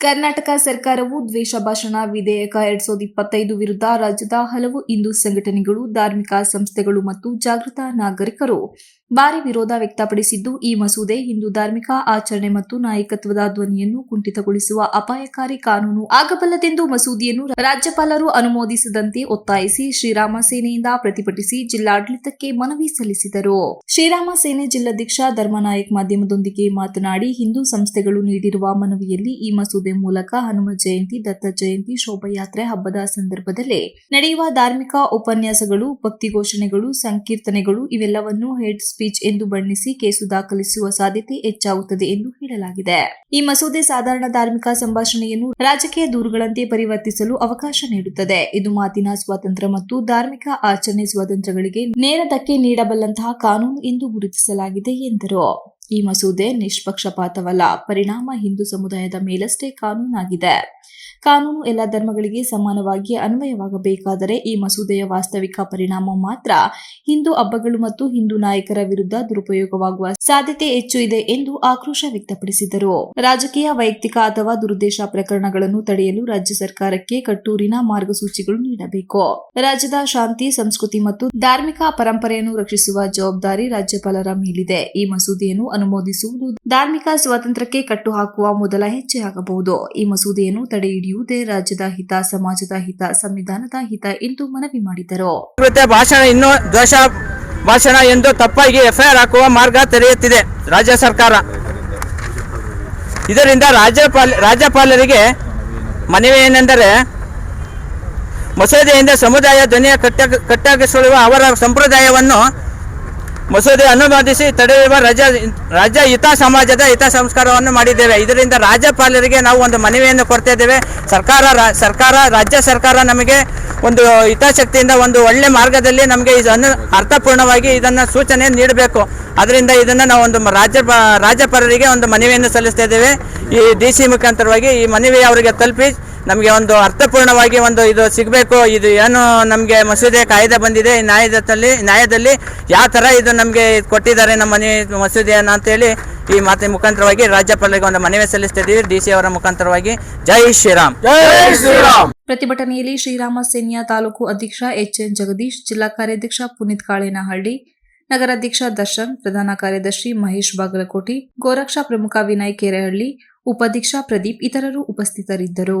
ಕರ್ನಾಟಕ ಸರ್ಕಾರವು ದ್ವೇಷ ಭಾಷಣ ವಿಧೇಯಕ ಎರಡ್ ಸಾವಿರದ ಇಪ್ಪತ್ತೈದು ವಿರುದ್ಧ ರಾಜ್ಯದ ಹಲವು ಹಿಂದೂ ಸಂಘಟನೆಗಳು, ಧಾರ್ಮಿಕ ಸಂಸ್ಥೆಗಳು ಮತ್ತು ಜಾಗೃತ ನಾಗರಿಕರು ಭಾರಿ ವಿರೋಧ ವ್ಯಕ್ತಪಡಿಸಿದ್ದು, ಈ ಮಸೂದೆ ಹಿಂದೂ ಧಾರ್ಮಿಕ ಆಚರಣೆ ಮತ್ತು ನಾಯಕತ್ವದ ಧ್ವನಿಯನ್ನು ಕುಂಠಿತಗೊಳಿಸುವ ಅಪಾಯಕಾರಿ ಕಾನೂನು ಆಗಬಲ್ಲದೆಂದು ಮಸೂದೆಯನ್ನು ರಾಜ್ಯಪಾಲರು ಅನುಮೋದಿಸದಂತೆ ಒತ್ತಾಯಿಸಿ ಶ್ರೀರಾಮ ಸೇನೆಯಿಂದ ಪ್ರತಿಭಟಿಸಿ ಜಿಲ್ಲಾಡಳಿತಕ್ಕೆ ಮನವಿ ಸಲ್ಲಿಸಿದರು. ಶ್ರೀರಾಮ ಸೇನೆ ಜಿಲ್ಲಾಧ್ಯಕ್ಷ ಧರ್ಮನಾಯಕ್ ಮಾಧ್ಯಮದೊಂದಿಗೆ ಮಾತನಾಡಿ, ಹಿಂದೂ ಸಂಸ್ಥೆಗಳು ನೀಡಿರುವ ಮನವಿಯಲ್ಲಿ ಈ ಮಸೂದೆ ಮೂಲಕ ಹನುಮ ಜಯಂತಿ, ದತ್ತ ಜಯಂತಿ, ಶೋಭಾಯಾತ್ರೆ ಹಬ್ಬದ ಸಂದರ್ಭದಲ್ಲಿ ನಡೆಯುವ ಧಾರ್ಮಿಕ ಉಪನ್ಯಾಸಗಳು, ಭಕ್ತಿ ಘೋಷಣೆಗಳು, ಸಂಕೀರ್ತನೆಗಳು ಇವೆಲ್ಲವನ್ನು ಹೇಟ್ ಸ್ಪೀಚ್ ಎಂದು ಬಣ್ಣಿಸಿ ಕೇಸು ದಾಖಲಿಸುವ ಸಾಧ್ಯತೆ ಹೆಚ್ಚಾಗುತ್ತದೆ ಎಂದು ಹೇಳಲಾಗಿದೆ. ಈ ಮಸೂದೆ ಸಾಧಾರಣ ಧಾರ್ಮಿಕ ಸಂಭಾಷಣೆಯನ್ನು ರಾಜಕೀಯ ದೂರುಗಳಂತೆ ಪರಿವರ್ತಿಸಲು ಅವಕಾಶ ನೀಡುತ್ತದೆ. ಇದು ಮಾತಿನ ಸ್ವಾತಂತ್ರ್ಯ ಮತ್ತು ಧಾರ್ಮಿಕ ಆಚರಣೆ ಸ್ವಾತಂತ್ರ್ಯಗಳಿಗೆ ನೇರ ಧಕ್ಕೆ ನೀಡಬಲ್ಲಂತಹ ಕಾನೂನು ಎಂದು ಗುರುತಿಸಲಾಗಿದೆ ಎಂದರು. ಈ ಮಸೂದೆ ನಿಷ್ಪಕ್ಷಪಾತವಲ್ಲ. ಪರಿಣಾಮ ಹಿಂದೂ ಸಮುದಾಯದ ಮೇಲಷ್ಟೇ ಕಾನೂನಾಗಿದೆ. ಕಾನೂನು ಎಲ್ಲ ಧರ್ಮಗಳಿಗೆ ಸಮಾನವಾಗಿ ಅನ್ವಯವಾಗಬೇಕಾದರೆ ಈ ಮಸೂದೆಯ ವಾಸ್ತವಿಕ ಪರಿಣಾಮ ಮಾತ್ರ ಹಿಂದೂ ಹಬ್ಬಗಳು ಮತ್ತು ಹಿಂದೂ ನಾಯಕರ ವಿರುದ್ಧ ದುರುಪಯೋಗವಾಗುವ ಸಾಧ್ಯತೆ ಹೆಚ್ಚು ಇದೆ ಎಂದು ಆಕ್ರೋಶ ವ್ಯಕ್ತಪಡಿಸಿದರು. ರಾಜಕೀಯ, ವೈಯಕ್ತಿಕ ಅಥವಾ ದುರುದ್ದೇಶ ಪ್ರಕರಣಗಳನ್ನು ತಡೆಯಲು ರಾಜ್ಯ ಸರ್ಕಾರಕ್ಕೆ ಕಟ್ಟೂರಿನ ಮಾರ್ಗಸೂಚಿಗಳು ನೀಡಬೇಕು. ರಾಜ್ಯದ ಶಾಂತಿ, ಸಂಸ್ಕೃತಿ ಮತ್ತು ಧಾರ್ಮಿಕ ಪರಂಪರೆಯನ್ನು ರಕ್ಷಿಸುವ ಜವಾಬ್ದಾರಿ ರಾಜ್ಯಪಾಲರ ಮೇಲಿದೆ. ಈ ಮಸೂದೆಯನ್ನು ಅನುಮೋದಿಸುವುದು ಧಾರ್ಮಿಕ ಸ್ವಾತಂತ್ರ್ಯಕ್ಕೆ ಕಟ್ಟುಹಾಕುವ ಮೊದಲ ಹೆಜ್ಜೆಯಾಗಬಹುದು ಈ ಮಸೂದೆಯನ್ನು ತಡೆ ಹಿಡಿಯುವುದೇ ರಾಜ್ಯದ ಹಿತ, ಸಮಾಜದ ಹಿತ, ಸಂವಿಧಾನದ ಹಿತ ಎಂದು ಮನವಿ ಮಾಡಿದರು. ಭಾಷಣ ಇನ್ನೂ ದ್ವೇಷ ಭಾಷಣ ಎಂದು ತಪ್ಪಾಗಿ ಎಫ್ಐಆರ್ ಹಾಕುವ ಮಾರ್ಗ ತೆರೆಯುತ್ತಿದೆ ರಾಜ್ಯ ಸರ್ಕಾರ. ಇದರಿಂದ ರಾಜ್ಯಪಾಲ, ರಾಜ್ಯಪಾಲರಿಗೆ ಮನವಿ ಏನೆಂದರೆ, ಮಸೂದೆಯಿಂದ ಸಮುದಾಯ ಧ್ವನಿಯ ಕಟ್ಟ ಕಟ್ಟಾಗಿಸುವ ಅವರ ಸಂಪ್ರದಾಯವನ್ನು ಮಸೂದೆ ಅನುಮೋದಿಸಿ ತಡೆಯುವ ರಜ ರಾಜ್ಯ ಹಿತ ಸಮಾಜದ ಹಿತ ಸಂಸ್ಕಾರವನ್ನು ಮಾಡಿದ್ದೇವೆ. ಇದರಿಂದ ರಾಜ್ಯಪಾಲರಿಗೆ ನಾವು ಒಂದು ಮನವಿಯನ್ನು ಕೊಡ್ತಾ ಇದ್ದೇವೆ. ಸರ್ಕಾರ ಸರ್ಕಾರ, ರಾಜ್ಯ ಸರ್ಕಾರ ನಮಗೆ ಒಂದು ಹಿತಾಸಕ್ತಿಯಿಂದ ಒಂದು ಒಳ್ಳೆ ಮಾರ್ಗದಲ್ಲಿ ನಮಗೆ ಇದನ್ನು ಅರ್ಥಪೂರ್ಣವಾಗಿ ಇದನ್ನು ಸೂಚನೆ ನೀಡಬೇಕು. ಅದರಿಂದ ಇದನ್ನು ನಾವು ಒಂದು ರಾಜ್ಯ, ರಾಜ್ಯಪಾಲರಿಗೆ ಒಂದು ಮನವಿಯನ್ನು ಸಲ್ಲಿಸ್ತಾ ಇದ್ದೇವೆ. ಈ ಡಿ ಸಿ ಮುಖಾಂತರವಾಗಿ ಈ ಮನವಿ ಅವರಿಗೆ ತಲುಪಿ ನಮಗೆ ಒಂದು ಅರ್ಥಪೂರ್ಣವಾಗಿ ಒಂದು ಇದು ಸಿಗಬೇಕು. ಇದು ಏನು ನಮಗೆ ಮಸೂದೆ ಕಾಯ್ದೆ ಬಂದಿದೆ. ಈ ನ್ಯಾಯದಲ್ಲಿ ನ್ಯಾಯದಲ್ಲಿ ಯಾವ ಥರ ಇದು ನಮಗೆ ಕೊಟ್ಟಿದ್ದಾರೆ ನಮ್ಮ ಮನೆ ಮಸೂದೆಯನ್ನು ಅಂತೇಳಿ ಈ ಮಾತಿನ ಮುಖಾಂತರವಾಗಿ ರಾಜ್ಯಪಾಲರಿಗೆ ಒಂದು ಮನವಿ ಸಲ್ಲಿಸ್ತಿದ್ದೀವಿ. ಡಿ ಸಿ ಅವರ ಮುಖಾಂತರವಾಗಿ ಜೈ ಶ್ರೀರಾಮ್. ಪ್ರತಿಭಟನೆಯಲ್ಲಿ ಶ್ರೀರಾಮ ಸೇನೆಯ ತಾಲೂಕು ಅಧ್ಯಕ್ಷ ಎಚ್ ಎನ್ ಜಗದೀಶ್ ಜಿಲ್ಲಾ ಕಾರ್ಯಾಧ್ಯಕ್ಷ ಪುನೀತ್ ಕಾಳೇನಹಳ್ಳಿ ನಗರಾಧ್ಯಕ್ಷ ದರ್ಶನ್ ಪ್ರಧಾನ ಕಾರ್ಯದರ್ಶಿ ಮಹೇಶ್ ಬಾಗಲಕೋಟಿ ಗೋರಕ್ಷಾ ಪ್ರಮುಖ ವಿನಯ್ ಕೆರೆಹಳ್ಳಿ ಉಪಾಧ್ಯಕ್ಷ ಪ್ರದೀಪ್ ಇತರರು ಉಪಸ್ಥಿತರಿದ್ದರು.